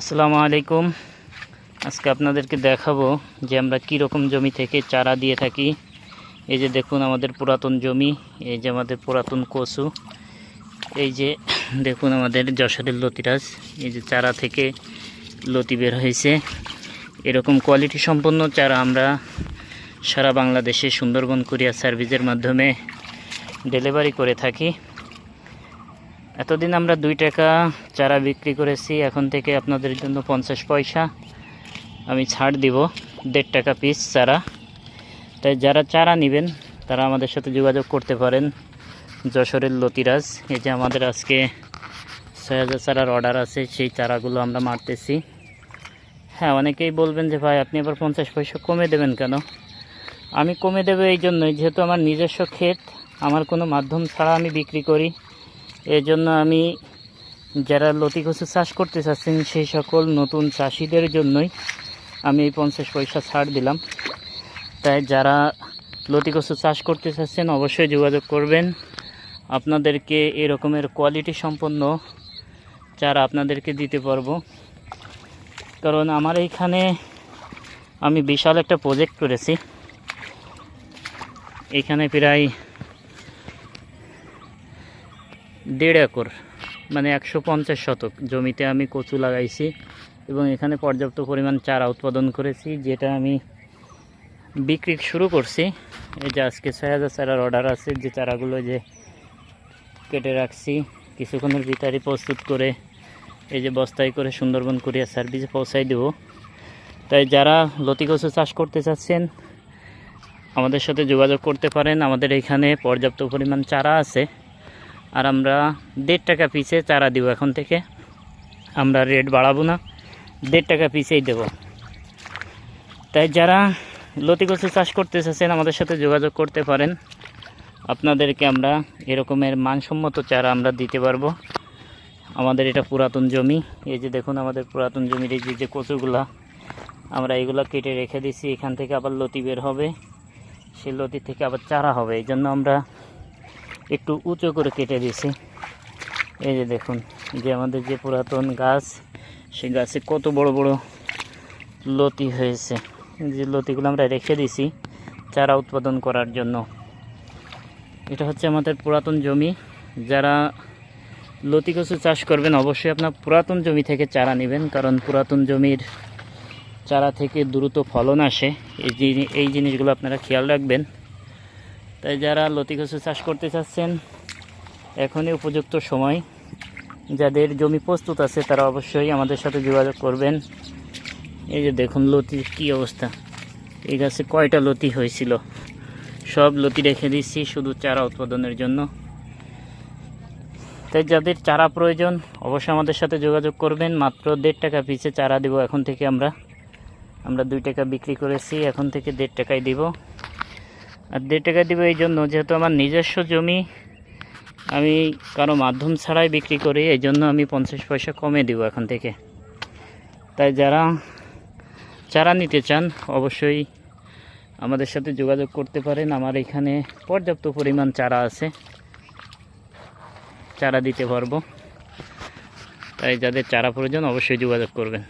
আসসালামু আলাইকুম। আজকে আপনাদেরকে দেখাবো যে আমরা কী রকম জমি থেকে চারা দিয়ে থাকি। এই যে দেখুন আমাদের পুরাতন জমি, এই যে আমাদের পুরাতন কচু, এই যে দেখুন আমাদের যশোরের লতিরাজ, এই যে চারা থেকে লতি বের হয়েছে। এরকম কোয়ালিটি সম্পন্ন চারা আমরা সারা বাংলাদেশে সুন্দরবন কুরিয়ার সার্ভিসের মাধ্যমে ডেলিভারি করে থাকি। এতদিন আমরা দুই টাকা চারা বিক্রি করেছি, এখন থেকে আপনাদের জন্য পঞ্চাশ পয়সা। আমি ছাড় দিব, দেড় টাকা পিস চারা। তাই যারা চারা নেবেন, তারা আমাদের সাথে যোগাযোগ করতে পারেন। যশোরের লতিরাজ, এই যে আমাদের আজকে ছয় হাজার চারার অর্ডার আছে, সেই চারাগুলো আমরা মারতেছি। হ্যাঁ অনেকেই বলবেন যে, ভাই, আপনি আবার পঞ্চাশ পয়সা কমে দেবেন কেন? আমি কমে দেবো এই জন্যই, যেহেতু আমার নিজস্ব ক্ষেত, আমার কোনো মাধ্যম ছাড়া আমি বিক্রি করি। এই জন্য আমি যারা লতি কচু চাষ করতে চাচ্ছেন, সেই সকল নতুন চাষিদের জন্যই আমি এই পঞ্চাশ পয়সা ছাড় দিলাম। তাই যারা লতি কচু চাষ করতে চাচ্ছেন, অবশ্যই যোগাযোগ করবেন। আপনাদেরকে এরকমের কোয়ালিটি সম্পন্ন চারা আপনাদেরকে দিতে পারব। কারণ আমার এইখানে আমি বিশাল একটা প্রজেক্ট করেছি। এখানে প্রায় দেড় একর মানে একশো পঞ্চাশ শতক। জমিতে আমি কচু লাগাইছি এবং এখানে পর্যাপ্ত পরিমাণ চারা উৎপাদন করেছি, যেটা আমি বিক্রি শুরু করছি। এই যে আজকে ছয় হাজার চারার অর্ডার আছে, যে চারাগুলো যে কেটে রাখছি, কিছুক্ষণের ভিতরে প্রস্তুত করে এই যে বস্তায় করে সুন্দরবন কুরিয়ার সার্ভিসে পৌঁছাই দেব। তাই যারা লতি কচু চাষ করতে চাচ্ছেন, আমাদের সাথে যোগাযোগ করতে পারেন। আমাদের এখানে পর্যাপ্ত পরিমাণ চারা আছে। আর আমরা দেড় টাকা পিসে চারা দিব এখন থেকে। আমরা রেট বাড়াবো না, দেড় টাকা পিসেই দেব। তাই যারা লতি কচু চাষ করতে চাচ্ছেন আমাদের সাথে যোগাযোগ করতে পারেন। আপনাদেরকে আমরা এরকমের মানসম্মত চারা আমরা দিতে পারব। আমাদের এটা পুরাতন জমি, এই যে দেখুন আমাদের পুরাতন জমির এই যে যে কচুগুলা, আমরা এগুলো কেটে রেখে দিছি এখান থেকে আবার লতি বের হবে, সেই লতি থেকে আবার চারা হবে। এই জন্য আমরা একটু উঁচু করে কেটে দিয়েছি। এই যে দেখুন যে আমাদের যে পুরাতন গাছ, সেই গাছে কত বড় বড় লতি হয়েছে। যে লতিগুলো আমরা রেখে দিছি চারা উৎপাদন করার জন্য। এটা হচ্ছে আমাদের পুরাতন জমি। যারা লতি কচু চাষ করবেন, অবশ্যই আপনার পুরাতন জমি থেকে চারা নেবেন, কারণ পুরাতন জমির চারা থেকে দ্রুত ফলন আসে। এই এই জিনিসগুলো আপনারা খেয়াল রাখবেন। তাই যারা লতি কচু চাষ করতে চাচ্ছেন, এখনই উপযুক্ত সময়। যাদের জমি প্রস্তুত আছে, তারা অবশ্যই আমাদের সাথে যোগাযোগ করবেন। এই যে দেখুন লতির কী অবস্থা। এই গাছে কয়টা লতি হয়েছিল? সব লতি রেখে দিচ্ছি, শুধু চারা উৎপাদনের জন্য। তাই যাদের চারা প্রয়োজন, অবশ্যই আমাদের সাথে যোগাযোগ করবেন। মাত্র দেড় টাকা পিছে চারা দেব এখন থেকে আমরা। আমরা দুই টাকা বিক্রি করেছি, এখন থেকে দেড় টাকায় দিব। আর দেড় টাকা দিব এই জন্য, যেহেতু আমার নিজস্ব জমি, আমি কারও মাধ্যম ছাড়াই বিক্রি করি, এই জন্য আমি পঞ্চাশ পয়সা কমে দিব এখন থেকে। তাই যারা চারা নিতে চান, অবশ্যই আমাদের সাথে যোগাযোগ করতে পারেন। আমার এখানে পর্যাপ্ত পরিমাণ চারা আছে। চারা দিতে পারব। তাই যাদের চারা প্রয়োজন, অবশ্যই যোগাযোগ করবেন।